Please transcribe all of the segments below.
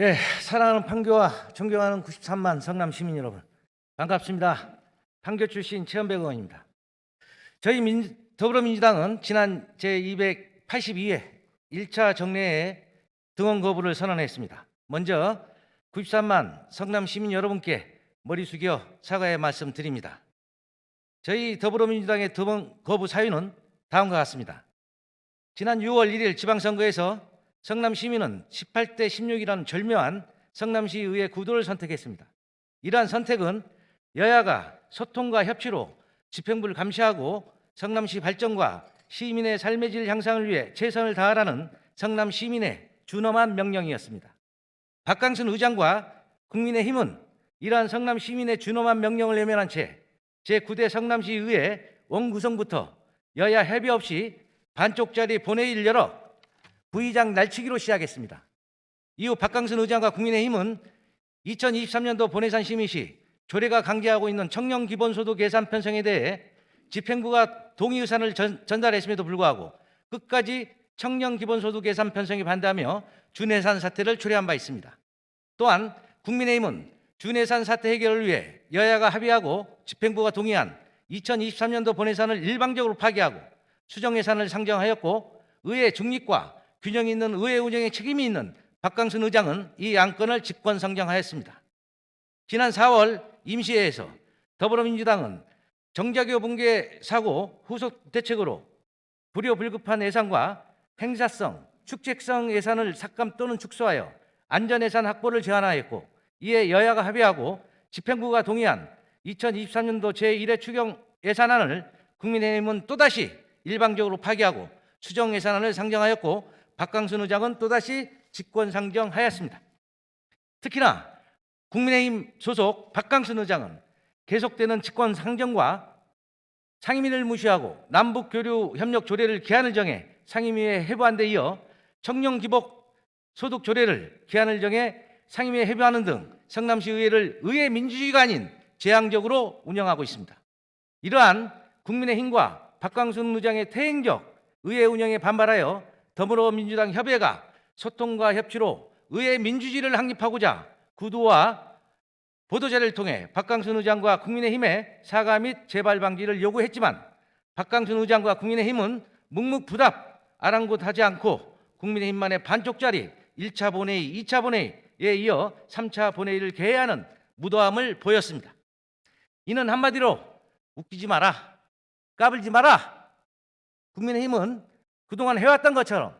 예, 사랑하는 판교와 존경하는 93만 성남 시민 여러분, 반갑습니다. 판교 출신 최현백 의원입니다. 저희 민, 더불어민주당은 지난 제282회 1차 정례에 등원 거부를 선언했습니다. 먼저 93만 성남 시민 여러분께 머리 숙여 사과의 말씀 드립니다. 저희 더불어민주당의 등원 거부 사유는 다음과 같습니다. 지난 6월 1일 지방선거에서 성남 시민은 18대 16이라는 절묘한 성남시 의회 구도를 선택했습니다. 이러한 선택은 여야가 소통과 협치로 집행부를 감시하고 성남시 발전과 시민의 삶의 질 향상을 위해 최선을 다하라는 성남 시민의 준엄한 명령이었습니다. 박강순 의장과 국민의힘은 이러한 성남 시민의 준엄한 명령을 외면한 채 제9대 성남시 의회 원구성부터 여야 협의 없이 반쪽짜리 본회의를 열어 부의장 날치기로 시작했습니다. 이후 박강순 의장과 국민의힘은 2023년도 본해산 심의 시 조례가 강제하고 있는 청년 기본소득 예산 편성에 대해 집행부가 동의 의사를 전, 전달했음에도 불구하고 끝까지 청년 기본소득 예산 편성에 반대하며 준예산 사태를 초래한 바 있습니다. 또한 국민의힘은 준예산 사태 해결을 위해 여야가 합의하고 집행부가 동의한 2023년도 본예산을 일방적으로 파기하고 수정예산을 상정하였고 의회 중립과 균형 있는 의회 운영에 책임이 있는 박강순 의장은 이 안건을 직권 상정하였습니다. 지난 4월 임시회에서 더불어민주당은 정자교 붕괴 사고 후속 대책으로 불효불급한 예산과 행사성, 축제성 예산을 삭감 또는 축소하여 안전예산 확보를 제안하였고 이에 여야가 합의하고 집행부가 동의한 2023년도 제1회 추경 예산안을 국민의힘은 또다시 일방적으로 파기하고 수정 예산안을 상정하였고 박강순 의장은 또다시 직권 상정하였습니다. 특히나 국민의힘 소속 박강순 의장은 계속되는 직권 상정과 상임위를 무시하고 남북 교류 협력 조례를 기한을 정해 상임위에 회부한 데 이어 청년 기복 소득 조례를 기한을 정해 상임위에 회부하는 등 성남시 의회를 의회 민주주의가 아닌 재앙적으로 운영하고 있습니다. 이러한 국민의힘과 박광순 의장의 퇴행적 의회 운영에 반발하여 더불어민주당 협의회가 소통과 협치로 의회 민주주의를 확립하고자 구도와 보도자를 통해 박강순 의장과 국민의힘에 사과 및 재발 방지를 요구했지만 박강순 의장과 국민의힘은 묵묵부답 아랑곳하지 않고 국민의힘만의 반쪽짜리 1차 본회의, 2차 본회의에 이어 3차 본회의를 개회하는 무도함을 보였습니다. 이는 한마디로 웃기지 마라, 까불지 마라. 국민의힘은 그동안 해왔던 것처럼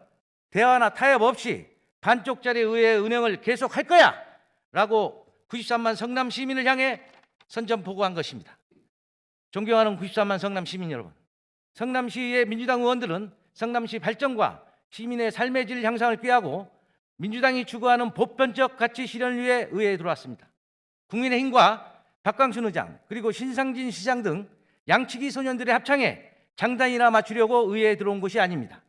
대화나 타협 없이 반쪽짜리 의회 운영을 계속할 거야 라고 93만 성남 시민을 향해 선전포고한 것입니다. 존경하는 93만 성남 시민 여러분, 성남시의 민주당 의원들은 성남시 발전과 시민의 삶의 질 향상을 꾀하고 민주당이 추구하는 보편적 가치 실현을 위해 의회에 들어왔습니다. 국민의힘과 박광순 의장 그리고 신상진 시장 등 양치기 소년들의 합창에 장단이나 맞추려고 의회에 들어온 것이 아닙니다.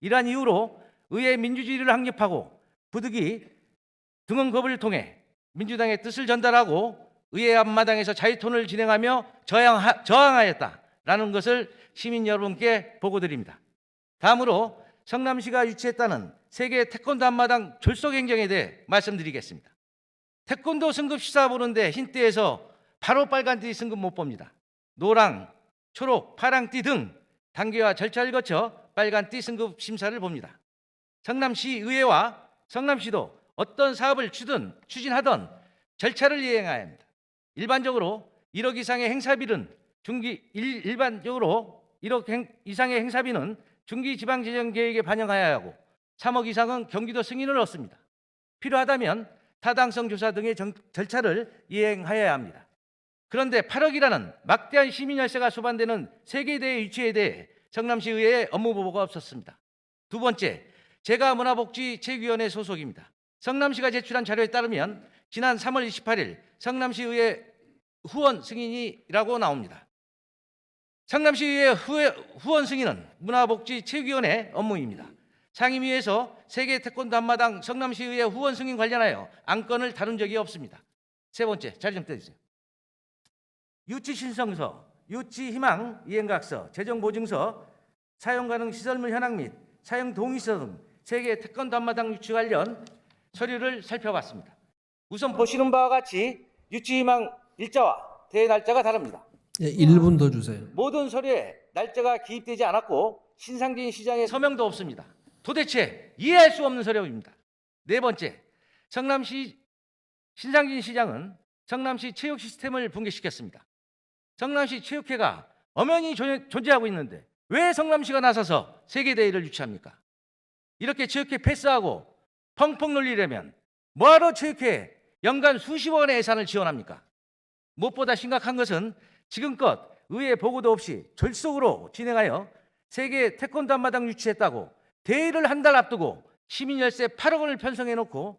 이러한 이유로 의회 민주주의를 확립하고 부득이 등원 거부를 통해 민주당의 뜻을 전달하고 의회 앞마당에서 자유톤을 진행하며 저항하, 저항하였다라는 것을 시민 여러분께 보고드립니다. 다음으로 성남시가 유치했다는 세계 태권도 앞마당 졸속 행정에 대해 말씀드리겠습니다. 태권도 승급 시사 보는데 흰 띠에서 바로 빨간 띠 승급 못 봅니다. 노랑, 초록, 파랑띠 등 단계와 절차를 거쳐 빨간띠 승급 심사를 봅니다. 성남시 의회와 성남시도 어떤 사업을 추든 추진하던 절차를 이행해야 합니다. 일반적으로 1억 이상의 행사비는 중기 일, 일반적으로 1억 행, 이상의 행사비는 중기 지방 재정 계획에 반영해야 하고 3억 이상은 경기도 승인을 얻습니다. 필요하다면 타당성 조사 등의 정, 절차를 이행하여야 합니다. 그런데 8억이라는 막대한 시민 열세가 수반되는 세계대회 유치에 대해 성남시 의회에 업무 보고가 없었습니다. 두 번째, 제가 문화복지체육위원회 소속입니다. 성남시가 제출한 자료에 따르면 지난 3월 28일 성남시 의회 후원 승인이라고 나옵니다. 성남시 의회 후원 승인은 문화복지체육위원회 업무입니다. 상임위에서 세계 태권도 한마당 성남시 의회 후원 승인 관련하여 안건을 다룬 적이 없습니다. 세 번째, 자리 좀 떼주세요. 유치 신청서, 유치 희망 이행각서, 재정 보증서, 사용 가능 시설물 현황 및 사용 동의서 등 세계 태권도 한마당 유치 관련 서류를 살펴봤습니다. 우선 보시는 바와 같이 유치희망 일자와 대회 날짜가 다릅니다. 예, 1분 더 주세요. 모든 서류에 날짜가 기입되지 않았고 신상진 시장의 서명도 없습니다. 도대체 이해할 수 없는 서류입니다. 네 번째, 성남시 신상진 시장은 성남시 체육 시스템을 붕괴시켰습니다. 성남시 체육회가 엄연히 존- 존재하고 있는데 왜 성남시가 나서서 세계 대회를 유치합니까? 이렇게 체육회 패스하고 펑펑 놀리려면 뭐하러 체육회 연간 수십억 원의 예산을 지원합니까? 무엇보다 심각한 것은 지금껏 의회 보고도 없이 졸속으로 진행하여 세계 태권도 한마당 유치했다고 대회를 한 달 앞두고 시민 열세 8억 원을 편성해 놓고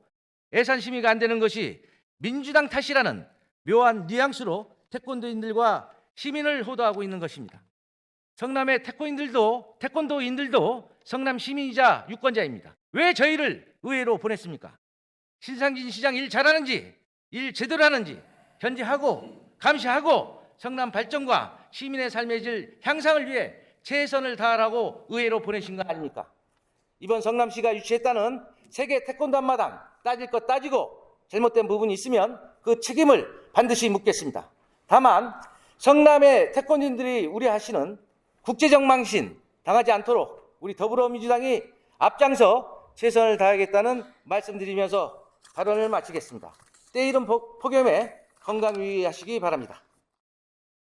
예산 심의가 안 되는 것이 민주당 탓이라는 묘한 뉘앙스로 태권도인들과 시민을 호도하고 있는 것입니다. 성남의 태권인들도 태권도인들도 성남 시민이자 유권자입니다. 왜 저희를 의회로 보냈습니까? 신상진 시장 일 잘하는지 일 제대로 하는지 견제하고 감시하고 성남 발전과 시민의 삶의 질 향상을 위해 최선을 다하라고 의회로 보내신 거 아닙니까? 이번 성남시가 유치했다는 세계 태권도 한마당 따질 것 따지고 잘못된 부분이 있으면 그 책임을 반드시 묻겠습니다. 다만 성남의 태권인들이 우려하시는 국제적 망신 당하지 않도록 우리 더불어민주당이 앞장서 최선을 다하겠다는 말씀드리면서 발언을 마치겠습니다. 때이른 폭- 폭염에 건강 유의하시기 바랍니다.